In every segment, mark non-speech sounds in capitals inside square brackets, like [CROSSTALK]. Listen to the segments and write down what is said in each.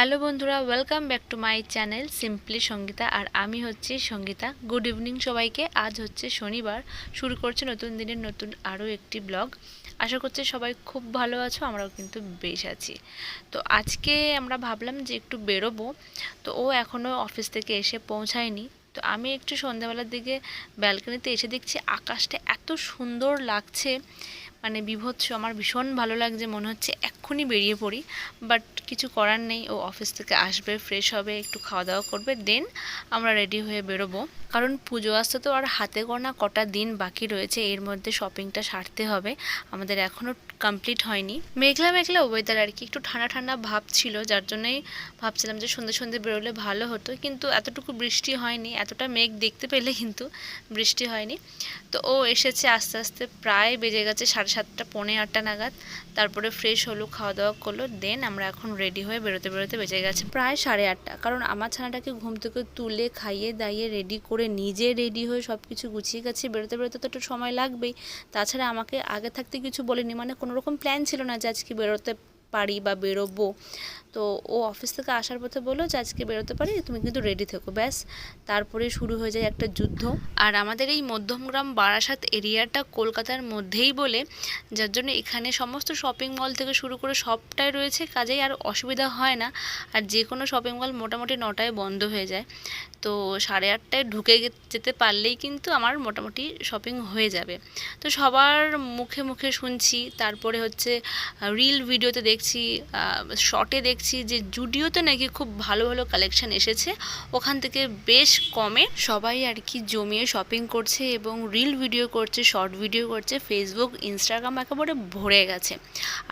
Hello বন্ধুরা welcome back to my channel simply Sangeeta আর আমি হচ্ছি সঙ্গীতা গুড ইভিনিং সবাইকে, আজ হচ্ছে শনিবার, শুরু করছে নতুন দিনের নতুন আরও একটি ব্লগ আশা করছি সবাই খুব ভালো আছো, আমরাও কিন্তু বেশ আছি। তো আজকে আমরা ভাবলাম যে একটু বেরোবো, তো ও এখনও অফিস থেকে এসে পৌঁছায়নি। তো আমি একটু সন্ধ্যাবেলার দিকে ব্যালকনিতে এসে দেখছি আকাশটা এত সুন্দর লাগছে মানে বিভৎস। আমার ভীষণ ভালো লাগছে, মনে হচ্ছে এক্ষুনি বেরিয়ে পড়ি। বাট কিছু করার নেই, ও অফিস থেকে আসবে ফ্রেশ হবে, একটু খাওয়া দাওয়া করবে দেন আমরা রেডি হয়ে বেরোবো। কারণ পুজো আসতে তো আর হাতে গোনা কটা দিন বাকি রয়েছে, এর মধ্যে শপিংটা সারতে হবে। আমাদের এখনও কমপ্লিট হয়নি। মেঘলা মেঘলা ওয়েদার আর কি, একটু ঠান্ডা ঠান্ডা ভাব ছিল, যার জন্যই ভাবছিলাম যে সন্ধ্যে সন্ধ্যে বেরোলে ভালো হতো, কিন্তু এতটুকু বৃষ্টি হয়নি, এতটা মেঘ দেখতে পেলে কিন্তু বৃষ্টি হয়নি। তো ও এসেছে আস্তে আস্তে, প্রায় বেজে গেছে সাড়ে সাতটা, পৌনে আটটা নাগাদ। তারপরে ফ্রেশ হলো খাওয়া দাওয়া করল দেন আমরা এখন রেডি হয়ে বেরোতে বেরোতে বেঁচে গেছে। প্রায় সাড়ে আটটা। কারণ আমার ছানাটাকে ঘুম থেকে তুলে খাইয়ে দাইয়ে রেডি করে নিজে রেডি হয়ে সব কিছু গুছিয়ে গেছে। বেরোতে বেরোতে তো একটু সময় লাগবেই। তাছাড়া আমাকে আগে থাকতে কিছু বলেনি। মানে কোনো রকম প্ল্যান ছিল না যে আজকে বেরোতে পারি বা বেরোবো। তো ও অফিস থেকে আসার পথে বলল যে, আজকে বেরোতে পারি, তুমি কিন্তু রেডি থেকো, ব্যাস। তারপরে শুরু হয়ে যায় একটা যুদ্ধ। আর আমাদের এই মধ্যমগ্রাম বারাসাত এরিয়াটা কলকাতার মধ্যেই বলে, যার জন্য এখানে সমস্ত শপিং মল থেকে শুরু করে সবটাই রয়েছে, কাজেই আর অসুবিধা হয় না। আর যে কোনো শপিং মল মোটামুটি নটায় বন্ধ হয়ে যায়। তো সাড়ে আটটায় ঢুকে যেতে পারলেই কিন্তু আমার মোটামুটি শপিং হয়ে যাবে। তো সবার মুখে মুখে শুনছি, তারপরে হচ্ছে রিল ভিডিওতে দেখছি শর্টে দেখছি যে জুডিওতে নাকি খুব ভালো ভালো কালেকশান এসেছে। ওখান থেকে বেশ কমে সবাই আর কি জমিয়ে শপিং করছে এবং রিল ভিডিও করছে শর্ট ভিডিও করছে ফেসবুক ইনস্টাগ্রাম একেবারে ভরে গেছে।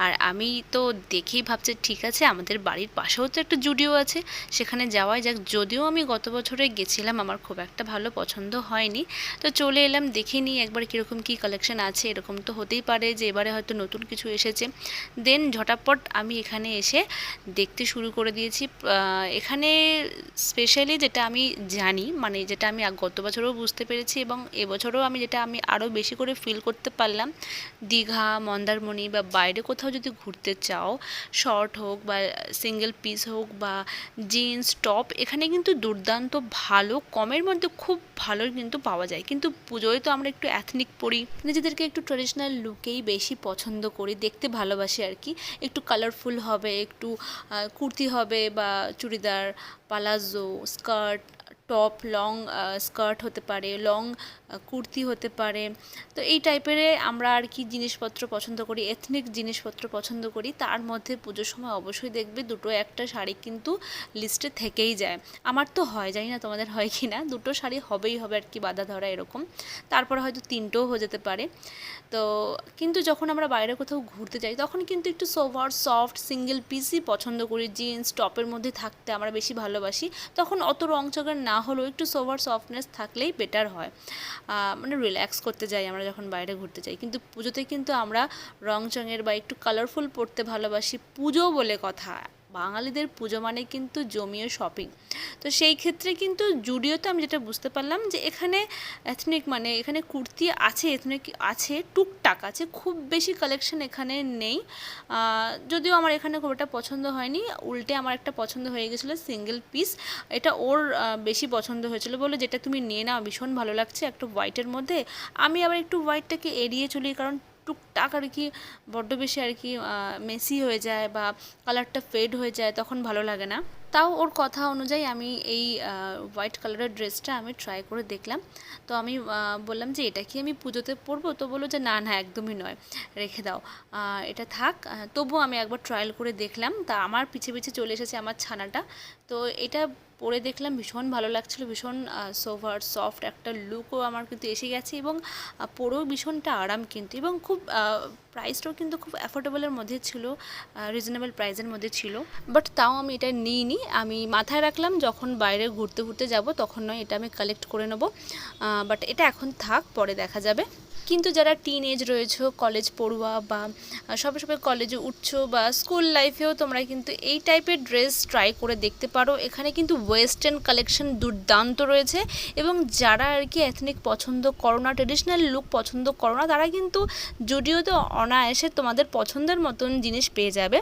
আর আমি তো দেখেই ভাবছি, ঠিক আছে, আমাদের বাড়ির পাশেও তো একটা জুডিও আছে, সেখানে যাওয়াই যাক। যদিও আমি গত বছরে গেছিলাম, আমার খুব একটা ভালো পছন্দ হয়নি। তো চলে এলাম, দেখে নিই একবার কীরকম কী কালেকশন আছে, এরকম তো হতেই পারে যে এবারে হয়তো নতুন কিছু এসেছে। দেন ঝটাপট আমি এখানে এসে দেখতে শুরু করে দিয়েছি। এখানে স্পেশালি যেটা আমি জানি মানে যেটা আমি গত বছরও বুঝতে পেরেছি এবং এবছরও আমি যেটা আমি আরও বেশি করে ফিল করতে পারলাম, দীঘা, মন্দারমণি বা বাইরে কোথাও যদি ঘুরতে চাও শর্ট হোক বা সিঙ্গেল পিস হোক বা জিন্স টপ এখানে কিন্তু দুর্দান্ত ভালো, কমের মধ্যে খুব ভালো কিন্তু পাওয়া যায়। কিন্তু পুজোয় তো আমরা একটু অ্যাথনিক পরি, নিজেদেরকে একটু ট্রেডিশনাল লুকেই বেশি পছন্দ করি, দেখতে ভালোবাসি আর কি, একটু কালারফুল হবে, একটু কুর্তি হবে বা churidar palazzo skirt top long skirt হতে পারে লং কুর্তি হতে পারে। তো এই টাইপের আমরা আর কি জিনিসপত্র পছন্দ করি এথনিক জিনিসপত্র পছন্দ করি। তার মধ্যে পুজোর সময় অবশ্যই দেখবে দুটো একটা শাড়ি কিন্তু লিস্টে থেকেই যায়। আমার তো হয়, জানি না তোমাদের হয় কি না। দুটো শাড়ি হবেই হবে আর কি বাধা ধরা এরকম। তারপর হয়তো তিনটেও হয়ে যেতে পারে। তো কিন্তু যখন আমরা বাইরে কোথাও ঘুরতে যাই, তখন কিন্তু একটু সোভার সফট সিঙ্গেল পিসই পছন্দ করি। জিন্স টপের মধ্যে থাকতে আমরা বেশি ভালোবাসি। তখন অত রং চকের না হলেও একটু সোভার সফটনেস থাকলেই বেটার হয়। মানে রিল্যাক্স করতে যাই আমরা যখন বাইরে ঘুরতে যাই। কিন্তু পুজোতে কিন্তু আমরা রং চঙের বা একটু কালারফুল পড়তে ভালোবাসি পুজো বলে কথা। বাঙালিদের পুজো মানে কিন্তু জমিয়ে শপিং তো সেই ক্ষেত্রে কিন্তু জুডিওতে আমি যেটা বুঝতে পারলাম যে এখানে এথনিক মানে এখানে কুর্তি আছে এথনিক আছে, টুকটাক আছে, খুব বেশি কালেকশন এখানে নেই। যদিও আমার এখানে খুব একটা পছন্দ হয়নি, উল্টে আমার একটা পছন্দ হয়ে গেছিল সিঙ্গেল পিস এটা ওর বেশি পছন্দ হয়েছিল বলে যেটা তুমি নিয়ে নাও, ভীষণ ভালো লাগছে একটা হোয়াইটের মধ্যে। আমি আবার একটু হোয়াইটটাকে এড়িয়ে চলি কারণ টুকটাক আর কি, বড্ড বেশি আর কি মেসি হয়ে যায় বা কালারটা ফেড হয়ে যায়, তখন ভালো লাগে না। তাও ওর কথা অনুযায়ী আমি এই হোয়াইট কালারের ড্রেসটা আমি ট্রাই করে দেখলাম। তো আমি বললাম যে, এটা কি আমি পুজোতে পরবো? তো বলল যে, না না, একদমই নয়। রেখে দাও। এটা থাক। তবুও আমি একবার ট্রায়াল করে দেখলাম। তা আমার পিছে পিছে চলে এসেছে আমার ছানাটা। তো এটা পরে দেখলাম, ভীষণ ভালো লাগছিল, ভীষণ সোভার সফট একটা লুকও আমার কিন্তু এসে গেছে এবং পরেও ভীষণটা আরাম কিন্তু এবং খুব প্রাইসটাও কিন্তু খুব অ্যাফোর্ডেবলের মধ্যে ছিল রিজনেবল প্রাইসের মধ্যে ছিল। বাট তাও আমি এটা নিইনি। আমি মাথায় রাখলাম, যখন বাইরে ঘুরতে ঘুরতে যাব, তখন নয়, এটা আমি কালেক্ট করে নেব। বাট এটা এখন থাক, পরে দেখা যাবে। কিন্তু যারা টিন এজ রয়েছে কলেজ পড়ুয়া বা সবে সবে কলেজে উঠছো বা স্কুল লাইফেও তোমরা কিন্তু এই টাইপের ড্রেস ট্রাই করে দেখতে পারো। এখানে কিন্তু ওয়েস্টার্ন কালেকশন দুর্দান্ত রয়েছে এবং যারা আর কি এথনিক পছন্দ করো না ট্রেডিশনাল লুক পছন্দ করো না, তারা কিন্তু জুডিওতে অনায়াসে তোমাদের পছন্দের মতন জিনিস পেয়ে যাবে।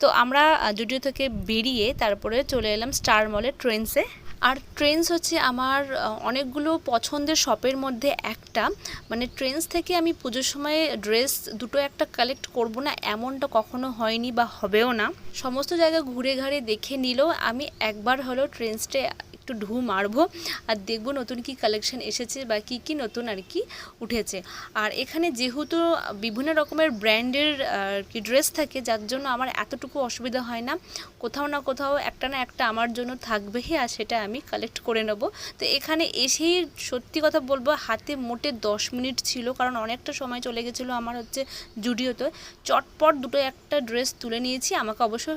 তো আমরা জুডিও থেকে বেরিয়ে তারপরে চলে এলাম স্টার মলের ট্রেন্সে আর ট্রেন্স হচ্ছে আমার অনেকগুলো পছন্দের শপের মধ্যে একটা। মানে ট্রেন্স থেকে আমি পুজোর সময়ে ড্রেস দুটো একটা কালেক্ট করব না, এমনটা কখনো হয়নি বা হবেও না। সমস্ত জায়গা ঘুরে ঘাড়ে দেখে নিলেও আমি একবার হলো ট্রেন্সটা একটু ঢু মারবো আর দেখব নতুন কি কালেকশন এসেছে বা কি কি নতুন আর কি উঠেছে। আর এখানে যেহেতু বিভিন্ন রকমের ব্র্যান্ডের আর কি ড্রেস থাকে, যার জন্য আমার এতটুকু অসুবিধা হয় না। কোথাও না কোথাও একটা না একটা আমার জন্য থাকবেই আর সেটা আমি কালেক্ট করে নেব। তো এখানে এসেই সত্যি কথা বলব, হাতে মোটে দশ মিনিট ছিল, কারণ অনেকটা সময় চলে গেছিল আমার হচ্ছে জুডিওতে। চটপট দুটো একটা ড্রেস তুলে নিয়েছি, আমাকে অবশ্য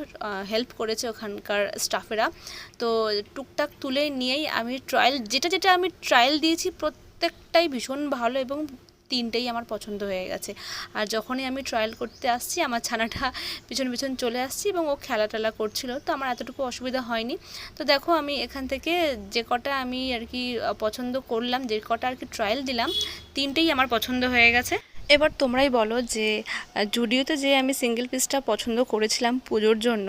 হেল্প করেছে ওখানকার স্টাফেরা তো টুকটাক তুলে নিয়েই আমি ট্রায়াল যেটা যেটা আমি ট্রায়াল দিয়েছি প্রত্যেকটাই ভীষণ ভালো এবং তিনটেই আমার পছন্দ হয়ে গেছে। আর যখনই আমি ট্রায়াল করতে আসছি, আমার ছানাটা পিছন পিছন চলে আসছি এবং ও খেলা টেলা করছিল, তো আমার এতটুকু অসুবিধা হয়নি। তো দেখো আমি এখান থেকে যে কটা আমি আর কি পছন্দ করলাম, যে কটা আর কি ট্রায়াল দিলাম, তিনটেই আমার পছন্দ হয়ে গেছে। এবার তোমরাই বলো যে জুডিওতে যে আমি সিঙ্গেল পিসটা পছন্দ করেছিলাম পুজোর জন্য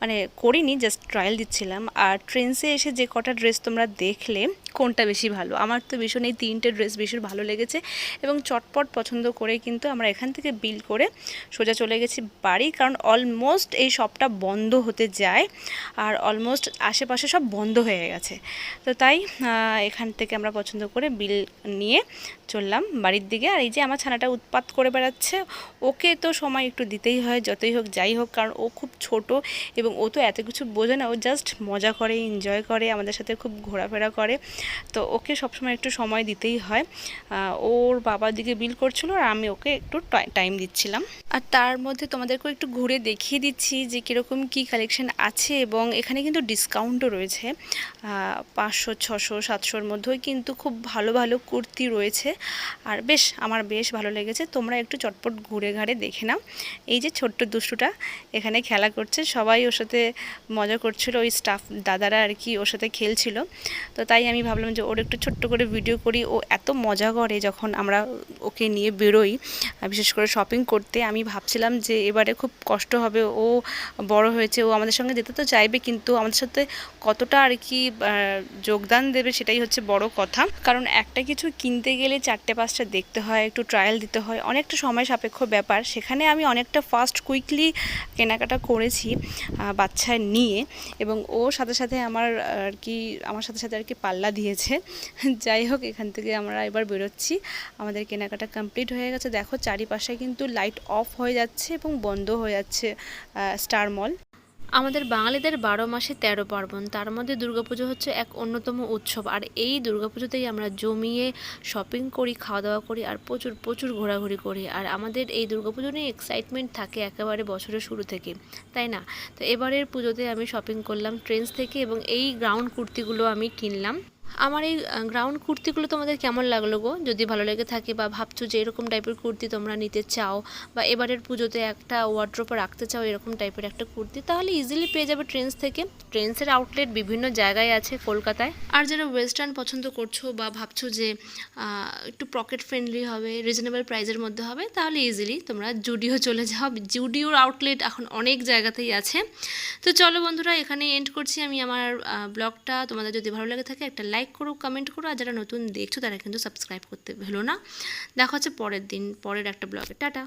মানে করিনি জাস্ট ট্রায়াল দিচ্ছিলাম, আর ট্রেন্সে এসে যে কটা ড্রেস তোমরা দেখলে, কোনটা বেশি ভালো? আমার তো ভীষণ এই তিনটে ড্রেস ভীষণ ভালো লেগেছে, এবং চটপট পছন্দ করে কিন্তু আমরা এখান থেকে বিল করে সোজা চলে গেছি বাড়ি, কারণ অলমোস্ট এই শপটা বন্ধ হতে যায়, আর অলমোস্ট আশেপাশে সব বন্ধ হয়ে গেছে। তো তাই এখান থেকে আমরা পছন্দ করে বিল নিয়ে চললাম বাড়ির দিকে, আর এই যে আমার ছানাটা উৎপাত করে বেড়াচ্ছে। ওকে তো সময় একটু দিতেই হয়, যতই হোক যাই হোক, কারণ ও খুব ছোট এবং ও তো এত কিছু বোঝে না। ও জাস্ট মজা করে এনজয় করে, আমাদের সাথে খুব ঘোরাফেরা করে। তো ওকে সবসময় একটু সময় দিতেই হয়। ওর বাবার দিকে বিল করছিল আর আমি ওকে একটু টাইম দিচ্ছিলাম। আর তার মধ্যে তোমাদেরকেও একটু ঘুরে দেখিয়ে দিচ্ছি যে কীরকম কী কালেকশন আছে এবং এখানে কিন্তু ডিসকাউন্টও রয়েছে। পাঁচশো, ছশো, সাতশোর মধ্যেই কিন্তু খুব ভালো ভালো কুর্তি রয়েছে। আর বেশ, আমার বেশ ভালো লেগেছে। তোমরা একটু চটপট ঘুরে ঘাড়ে দেখে নাও। এই যে ছোট্ট দুষ্টুটা এখানে খেলা করছে। সবাই ওর সাথে মজা করছিল। ওই স্টাফ দাদারা আর কি ওর সাথে খেলছিল। তো তাই আমি ভাবলাম যে ওর একটু ছোট্ট করে ভিডিও করি। ও এত মজা করে যখন আমরা ওকে নিয়ে বেরোই বিশেষ করে শপিং করতে, আমি ভাবছিলাম যে এবারে খুব কষ্ট হবে। ও বড় হয়েছে। ও আমাদের সঙ্গে যেতে তো চাইবে, কিন্তু আমাদের সাথে কতটা আর কি যোগদান দেবে সেটাই হচ্ছে বড় কথা। কারণ একটা কিছু কিনতে গেলে চারটে, পাঁচটা দেখতে হয়, একটু ট্রায়াল দিতে হয়। অনেকটা সময় সাপেক্ষ ব্যাপার। সেখানে আমি অনেকটা ফাস্ট কুইকলি কেনাকাটা করেছি আহ, বাচ্চা নিয়ে এবং ও সাথে সাথে আমার আর কি আমার সাথে সাথে আর কি পাল্লা দিয়েছে। [LAUGHS] যাই হোক এখান থেকে আমরা এবার বেরোচ্ছি। আমাদের কেনাকাটা কমপ্লিট হয়ে গেছে। দেখো চারিপাশে কিন্তু লাইট অফ হয়ে যাচ্ছে এবং বন্ধ হয়ে যাচ্ছে স্টার মল আমাদের বাঙালিদের বারো মাসে তেরো পার্বণ, তার মধ্যে দুর্গাপুজো হচ্ছে এক অন্যতম উৎসব। আর এই দুর্গাপুজোতেই আমরা জমিয়ে শপিং করি খাওয়া দাওয়া করি আর প্রচুর প্রচুর ঘোরাঘুরি করি। আর আমাদের এই দুর্গাপুজো নিয়ে এক্সাইটমেন্ট থাকে একেবারে বছরের শুরু থেকে, তাই না? তো এবারের পুজোতে আমি শপিং করলাম ট্রেন্স থেকে এবং এই গ্রাউন্ড কুর্তিগুলো আমি কিনলাম। আমার এই গ্রাউন্ড কুর্তিগুলো তোমাদের কেমন লাগল গো? যদি ভালো লেগে থাকে বা ভাবছ যে এরকম টাইপের কুর্তি তোমরা নিতে চাও বা এবারের পুজোতে একটা ওয়ার্ড্রোপে রাখতে চাও এরকম টাইপের একটা কুর্তি, তাহলে ইজিলি পেয়ে যাবে ট্রেন্স থেকে। ট্রেন্সের আউটলেট বিভিন্ন জায়গায় আছে কলকাতায়। আর যারা ওয়েস্টার্ন পছন্দ করছ বা ভাবছ যে একটু পকেট ফ্রেন্ডলি হবে রিজনেবল প্রাইজের মধ্যে হবে, তাহলে ইজিলি তোমরা জুডিও চলে যাও। জুডিওর আউটলেট এখন অনেক জায়গাতেই আছে। তো চলো বন্ধুরা এখানে এন্ড করছি। আমি আমার ব্লগটা তোমাদের যদি ভালো লাগে থাকে একটা লাইক করো কমেন্ট করো আর যারা নতুন দেখছ তারা কিন্তু সাবস্ক্রাইব করতে ভুলো না। দেখা হচ্ছে পরের দিন, পরের একটা ব্লগে টাটা।